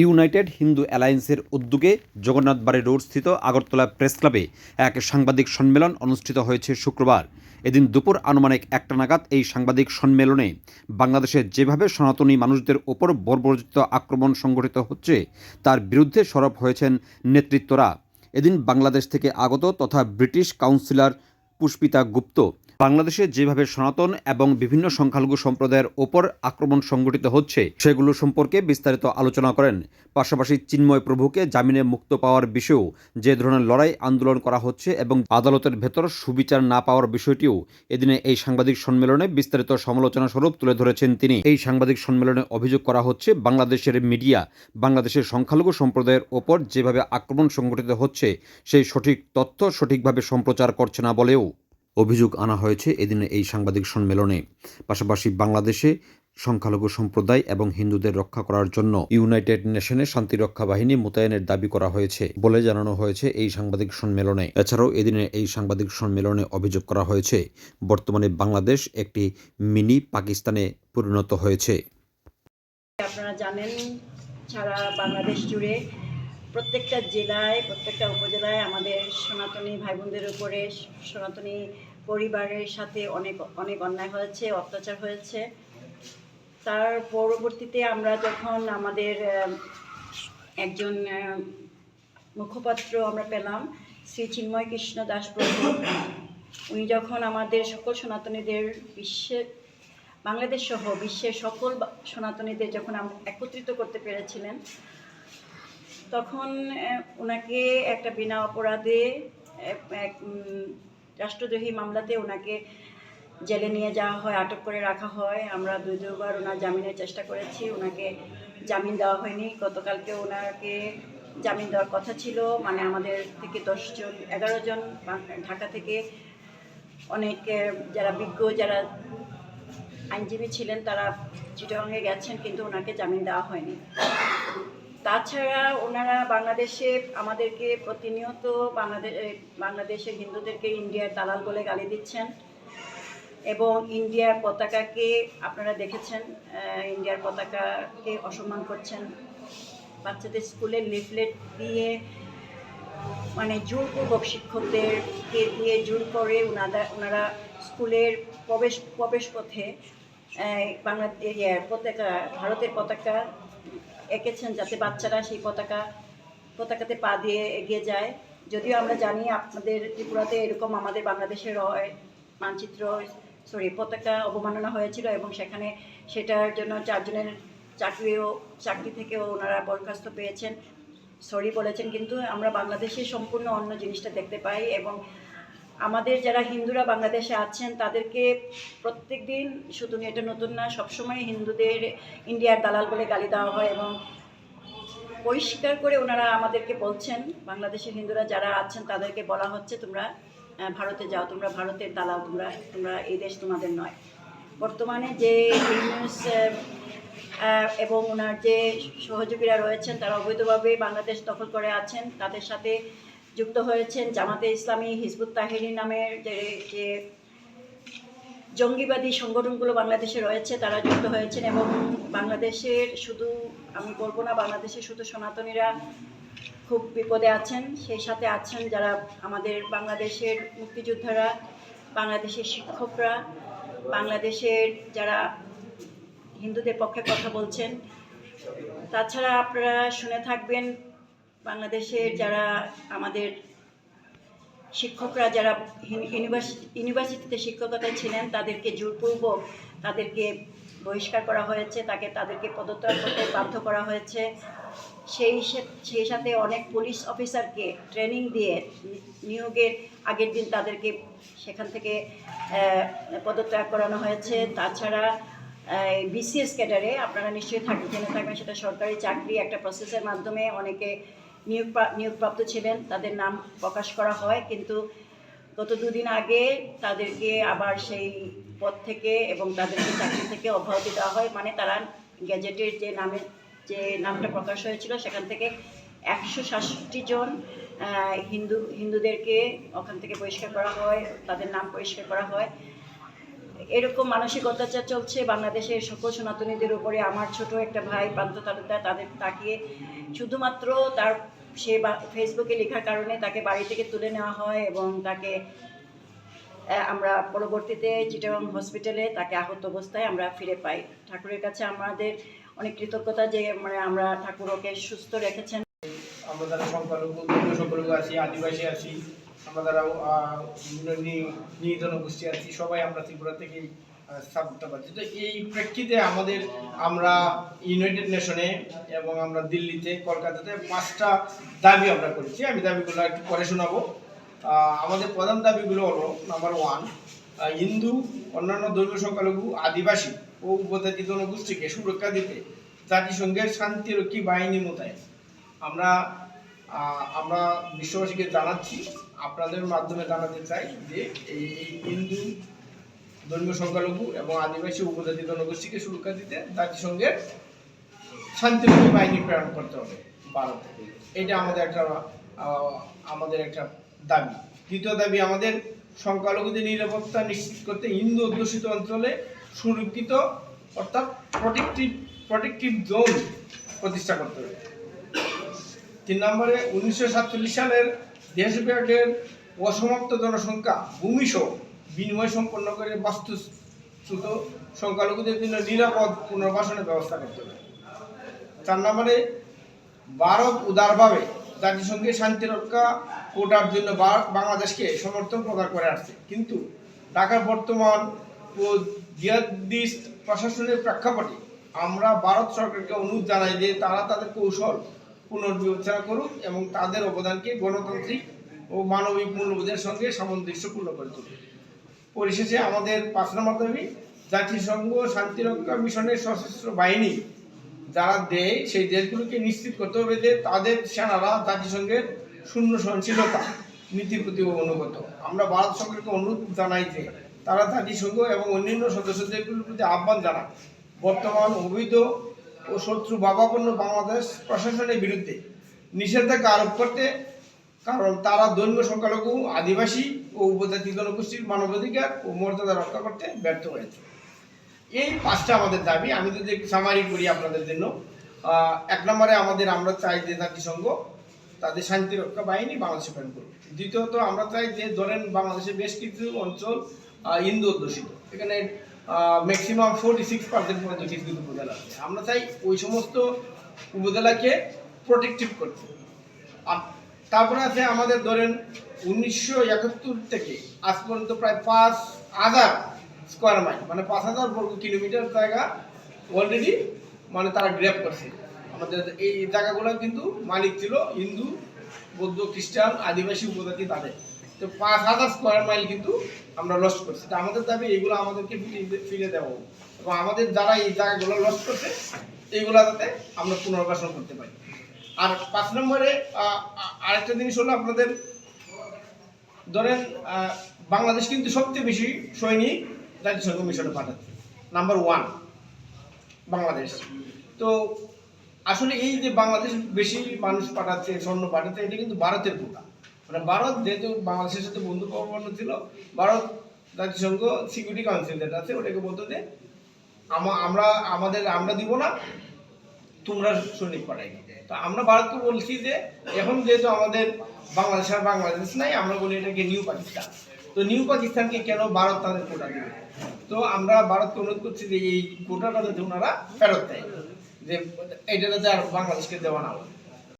United Hindu অ্যালায়েন্সের উদ্যোগে জগন্নাথ বাড়ি road স্থিত আগরতলা প্রেস ক্লাবে এক সাংবাদিক সম্মেলন অনুষ্ঠিত হয়েছে শুক্রবার। এদিন দুপুর আনুমানিক একটা নাগাদ এই সাংবাদিক সম্মেলনে বাংলাদেশে যেভাবে সনাতনী মানুষদের ওপর বর্বরচিত আক্রমণ সংঘটিত হচ্ছে, তার বিরুদ্ধে সরব হয়েছেন নেতৃত্বরা। এদিন বাংলাদেশ থেকে আগত তথা ব্রিটিশ কাউন্সিলর পুষ্পিতা গুপ্ত বাংলাদেশে যেভাবে সনাতন এবং বিভিন্ন সংখ্যালঘু সম্প্রদায়ের ওপর আক্রমণ সংঘটিত হচ্ছে, সেগুলো সম্পর্কে বিস্তারিত আলোচনা করেন। পাশাপাশি চিন্ময় প্রভুকে জামিনে মুক্ত পাওয়ার বিষয়েও যে ধরনের লড়াই আন্দোলন করা হচ্ছে এবং আদালতের ভেতর সুবিচার না পাওয়ার বিষয়টিও এদিনে এই সাংবাদিক সম্মেলনে বিস্তারিত সমালোচনা স্বরূপ তুলে ধরেছেন তিনি। এই সাংবাদিক সম্মেলনে অভিযোগ করা হচ্ছে, বাংলাদেশের মিডিয়া বাংলাদেশের সংখ্যালঘু সম্প্রদায়ের ওপর যেভাবে আক্রমণ সংঘটিত হচ্ছে, সেই সঠিক তথ্য সঠিকভাবে সম্প্রচার করছে না বলেও। অভিযোগ আনা হয়েছে এদিনে এই সাংবাদিক সম্মেলনে। পাশাপাশি বাংলাদেশে সংখ্যালঘু সম্প্রদায় এবং হিন্দুদের রক্ষা করার জন্য ইউনাইটেড নেশনের শান্তিরক্ষা বাহিনী মোতায়েনের দাবি করা হয়েছে বলে জানানো হয়েছে এই সাংবাদিক সম্মেলনে। এছাড়াও এদিনে এই সাংবাদিক সম্মেলনে অভিযোগ করা হয়েছে, বর্তমানে বাংলাদেশ একটি মিনি পাকিস্তানে পরিণত হয়েছে। আপনারা জানেন, সারা বাংলাদেশ জুড়ে প্রত্যেকটা জেলায়, প্রত্যেকটা উপজেলায় আমাদের সনাতনী ভাই বোনদের উপরে, সনাতনী পরিবারের সাথে অনেক অনেক অন্যায় হয়েছে, অত্যাচার হয়েছে। তার পরবর্তীতে আমরা যখন আমাদের একজন মুখপাত্র আমরা পেলাম, শ্রী চিন্ময় কৃষ্ণ দাস উনি যখন আমাদের সকল সনাতনীদের বিশ্বের বাংলাদেশ সহ বিশ্বের সকল সনাতনীদের যখন একত্রিত করতে পেরেছিলেন তখন ওনাকে একটা বিনা অপরাধে এক- রাষ্ট্রদ্রোহী মামলাতে ওনাকে জেলে নিয়ে যাওয়া হয়, আটক করে রাখা হয়। আমরা দুই দুবার ওনার জামিনের চেষ্টা করেছি ওনাকে জামিন দেওয়া হয়নি। গতকালকে ওনাকে জামিন দেওয়ার কথা ছিল মানে আমাদের থেকে দশজন, এগারো জন ঢাকা থেকে অনেক যারা বিজ্ঞ, যারা আইনজীবী ছিলেন, তারা চিটংয়ে গেছেন, কিন্তু ওনাকে জামিন দেওয়া হয়নি। তাছাড়া ওনারা বাংলাদেশে আমাদেরকে প্রতিনিয়ত বাংলাদেশ বাংলাদেশের হিন্দুদেরকে ইন্ডিয়ার দালাল বলে গালি দিচ্ছেন এবং ইন্ডিয়ার পতাকাকে আপনারা দেখেছেন ইন্ডিয়ার পতাকাকে অসম্মান করছেন। বাচ্চাদের স্কুলে লিফলেট দিয়ে মানে জোরপূর্বক শিক্ষকদেরকে দিয়ে জোর করে ওনারা ওনারা স্কুলের প্রবেশ প্রবেশ পথে বাংলা এরিয়ার পতাকা ভারতের পতাকা এঁকেছেন যাতে বাচ্চারা সেই পতাকা, পতাকাতে পা দিয়ে এগিয়ে যায়। যদিও আমরা জানি আপনাদের ত্রিপুরাতে এরকম আমাদের বাংলাদেশের মানচিত্র সরি পতাকা অবমাননা হয়েছিল এবং সেখানে সেটার জন্য চারজনের চাকরিও, চাকরি থেকেও ওনারা বরখাস্ত পেয়েছেন। সরি বলেছেন, কিন্তু আমরা বাংলাদেশে সম্পূর্ণ অন্য জিনিসটা দেখতে পাই এবং আমাদের যারা হিন্দুরা বাংলাদেশে আছেন, তাদেরকে প্রত্যেক দিন শুধু এটা নতুন না, সবসময় হিন্দুদের ইন্ডিয়ার দালাল বলে গালি দেওয়া হয় এবং পরিষ্কার করে ওনারা আমাদেরকে বলছেন, বাংলাদেশের হিন্দুরা যারা আছেন, তাদেরকে বলা হচ্ছে তোমরা ভারতে যাও, তোমরা ভারতের দালাল, তোমরা তোমরা এই দেশ তোমাদের নয়। বর্তমানে যে ইউনিউস এবং ওনার যে সহযোগীরা রয়েছেন, তারা অবৈধভাবে বাংলাদেশ দখল করে আছেন, তাদের সাথে যুক্ত হয়েছেন জামাতে ইসলামী হিজবুত তাহিরি নামের যে যে জঙ্গিবাদী সংগঠনগুলো বাংলাদেশে রয়েছে, তারা যুক্ত হয়েছেন এবং বাংলাদেশের শুধু, আমি বলব না, বাংলাদেশের শুধু সনাতনীরা খুব বিপদে আছেন, সেই সাথে আছেন যারা আমাদের বাংলাদেশের মুক্তিযোদ্ধারা, বাংলাদেশের শিক্ষকরা, বাংলাদেশের যারা হিন্দুদের পক্ষে কথা বলছেন। তাছাড়া আপনারা শুনে থাকবেন বাংলাদেশের যারা আমাদের শিক্ষকরা যারা ইউনিভার্সিটি ইউনিভার্সিটিতে শিক্ষকতায় ছিলেন, তাদেরকে জোরপূর্বক তাদেরকে বহিষ্কার করা হয়েছে, তাকে, তাদেরকে পদত্যাগ করতে বাধ্য করা হয়েছে। সেই সেই সাথে অনেক পুলিশ অফিসারকে ট্রেনিং দিয়ে নিয়োগের আগের দিন তাদেরকে সেখান থেকে পদত্যাগ করানো হয়েছে। তাছাড়া বিসিএস ক্যাডারে আপনারা নিশ্চয়ই থাক, জেনে থাকবেন, সেটা সরকারি চাকরি একটা প্রসেসের মাধ্যমে অনেকে নিয়োগ নিয়োগপ্রাপ্ত ছিলেন, তাদের নাম প্রকাশ করা হয়, কিন্তু গত দুদিন আগে তাদেরকে আবার সেই পদ থেকে এবং তাদেরকে চাকরি থেকে অব্যাহতি দেওয়া হয়। মানে তারা গ্যাজেটের যে নামে যে নামটা প্রকাশ হয়েছিল, সেখান থেকে একশো সাতষট্টি জন হিন্দু, হিন্দুদেরকে ওখান থেকে পরিষ্কার করা হয়, তাদের নাম পরিষ্কার করা হয়। এরকম মানসিক অত্যাচার চলছে বাংলাদেশের সকল সনাতনীদের উপরে। আমার ছোট একটা ভাই প্রান্ত তালুকদার, তাদের তাকিয়ে শুধুমাত্র তার সে ফেসবুকে লেখার কারণে তাকে বাড়ি থেকে তুলে নেওয়া হয় এবং তাকে আমরা পরবর্তীতে চিটাগং হসপিটালে তাকে আহত অবস্থায় আমরা ফিরে পাই। ঠাকুরের কাছে আমাদের অনেক কৃতজ্ঞতা যে মানে আমরা ঠাকুর ওকে সুস্থ রেখেছেন। আমরা যারা সংখ্যালঘু সংখ্যালঘু আছি, আদিবাসী আছি, আমরা বিভিন্ন নির্জন গোষ্ঠী আছি, সবাই আমরা ত্রিপুরা থেকেই তো এই প্রেক্ষিতে আমাদের আমরা ইউনাইটেড নেশনে এবং আমরা দিল্লিতে, কলকাতাতে পাঁচটা দাবি আমরা করেছি। আমি দাবিগুলো একটু পরে শোনাবো। আমাদের প্রধান দাবিগুলো হলো নাম্বার ওয়ান হিন্দু, অন্যান্য ধর্মীয় সংখ্যালঘু, আদিবাসী ও উপজাতি জনগোষ্ঠীকে সুরক্ষা দিতে জাতিসংঘের শান্তিরক্ষী বাহিনী মোতায়েন। আমরা আমরা বিশ্ববাসীকে জানাচ্ছি, আপনাদের মাধ্যমে জানাতে চাই যে এই হিন্দু ধর্মীয় সংখ্যালঘু এবং আদিবাসী উপজাতি জনগোষ্ঠীকে সুরক্ষা দিতে জাতিসংঘের শান্তিরক্ষী বাহিনী প্রেরণ করতে হবে ভারতে এটা আমাদের একটা আমাদের একটা দাবি। দ্বিতীয় দাবি, আমাদের সংখ্যালঘুদের নিরাপত্তা নিশ্চিত করতে হিন্দু অধ্যুষিত অঞ্চলে সুরক্ষিত অর্থাৎ প্রোটেক্টিভ প্রোটেক্টিভ জোন প্রতিষ্ঠা করতে হবে। তিন নম্বরে, উনিশশো সাতচল্লিশ সালের দেশব্যাপের অসমাপ্ত জনসংখ্যা, ভূমিসহ বিনিময় সম্পন্ন করে বাস্তুচ্যুত সংখ্যালঘুদের জন্য নিরাপদ পুনর্বাসনের ব্যবস্থা করতে হবে। চার নম্বরে, ভারত উদারভাবে জাতিসংঘের শান্তি রক্ষা কোটার জন্য বাংলাদেশকে সমর্থন প্রদান করে আসছে। কিন্তু ঢাকার বর্তমান ও জিহাদিস্ট প্রশাসনের প্রেক্ষাপটে আমরা ভারত সরকারকে অনুরোধ জানাই যে তারা তাদের কৌশল পুনর্বিবেচনা করুক এবং তাদের অবদানকে গণতান্ত্রিক ও মানবিক মূল্যবোধের সঙ্গে সামঞ্জস্যপূর্ণ করে তুলুক। পরিশেষে আমাদের পাঁচ নম্বর দাবি, জাতিসংঘ শান্তিরক্ষা মিশনের সশস্ত্র বাহিনী। যারা দেয়, সেই দেশগুলোকে নিশ্চিত করতে হবে যে তাদের সেনারা জাতিসংঘের শূন্য সহনশীলতা নীতির প্রতি অনুগত। আমরা ভারত সরকারকে অনুরোধ জানাই যে তারা জাতিসংঘ এবং অন্যান্য সদস্য দেশগুলোর প্রতি আহ্বান জানায় বর্তমান অবৈধ ও শত্রু ভাবাপন্ন বাংলাদেশ প্রশাসনের বিরুদ্ধে নিষেধাজ্ঞা আরোপ করতে কারণ তারা ধর্মীয় সংখ্যালঘু, আদিবাসী ও উপজাতি জনগোষ্ঠীর মানবাধিকার ও মর্যাদা রক্ষা করতে ব্যর্থ হয়েছে। এই পাঁচটা আমাদের দাবি। আমি যদি সামারি করি আপনাদের জন্য। এক নম্বরে আমাদের আমরা চাই যে জাতিসংঘ তাদের শান্তি রক্ষা বাহিনী বাংলাদেশে প্রেরণ করুক। দ্বিতীয়ত আমরা চাই যে ধরেন বাংলাদেশে বেশ কিছু অঞ্চল হিন্দু অধ্যুষিত। এখানে ম্যাক্সিমাম ফোর্টি সিক্স পার্সেন্ট পর্যন্ত কিছু কিছু উপজেলা আছে। আমরা চাই ওই সমস্ত উপজেলাকে প্রোটেক্টিভ করতে। আর তারপরে আছে আমাদের ধরেন উনিশশো একাত্তর থেকে আজ পর্যন্ত প্রায় পাঁচ হাজার স্কোয়ার মাইল মানে পাঁচ হাজার বর্গ কিলোমিটার জায়গা অলরেডি মানে তারা গ্রেপ করছে। আমাদের এই জায়গাগুলো কিন্তু মালিক ছিল হিন্দু, বৌদ্ধ, খ্রিস্টান, আদিবাসী উপজাতি তাদের। তো পাঁচ হাজার স্কোয়ার মাইল কিন্তু আমরা লস করছি। তা আমাদের দাবি এগুলো আমাদেরকে ফিরে দেওয়া এবং আমাদের যারা এই জায়গাগুলো লস করছে এইগুলো যাতে আমরা পুনর্বাসন করতে পারি। আর পাঁচ নম্বরে আরেকটা জিনিস হলো আপনাদের, ধরেন বাংলাদেশ কিন্তু সবচেয়ে বেশি সৈনিক জাতিসংঘ মিশনে পাঠাচ্ছে। Number one Bangladesh. তো আসলে এই যে বাংলাদেশ বেশি মানুষ পাঠাচ্ছে, স্বর্ণ পাঠাচ্ছে, এটা কিন্তু ভারতের কোটা। মানে ভারত যেহেতু বাংলাদেশের সাথে বন্ধু পূর্ণ ছিল, ভারত জাতিসংঘ সিকিউরিটি কাউন্সিল যেটা আছে, ওটাকে বলতো যে, আমা- আমরা, আমাদের, আমরা দিব না তোমরা সৈনিক পাঠাই তো আমরা ভারতকে বলছি যে, এখন যেহেতু আমাদের বাংলাদেশ আর বাংলাদেশ নাই, আমরা বলি এটাকে নিউ পাকিস্তান। তো নিউ পাকিস্তানকে কেন ভারত তাদের কোটা দেবে? তো আমরা ভারতকে অনুরোধ করছি যে এই কোটাটা যাতে ওনারা ফেরত দেয়, যে এটা যাতে আর বাংলাদেশকে দেওয়া না হয়।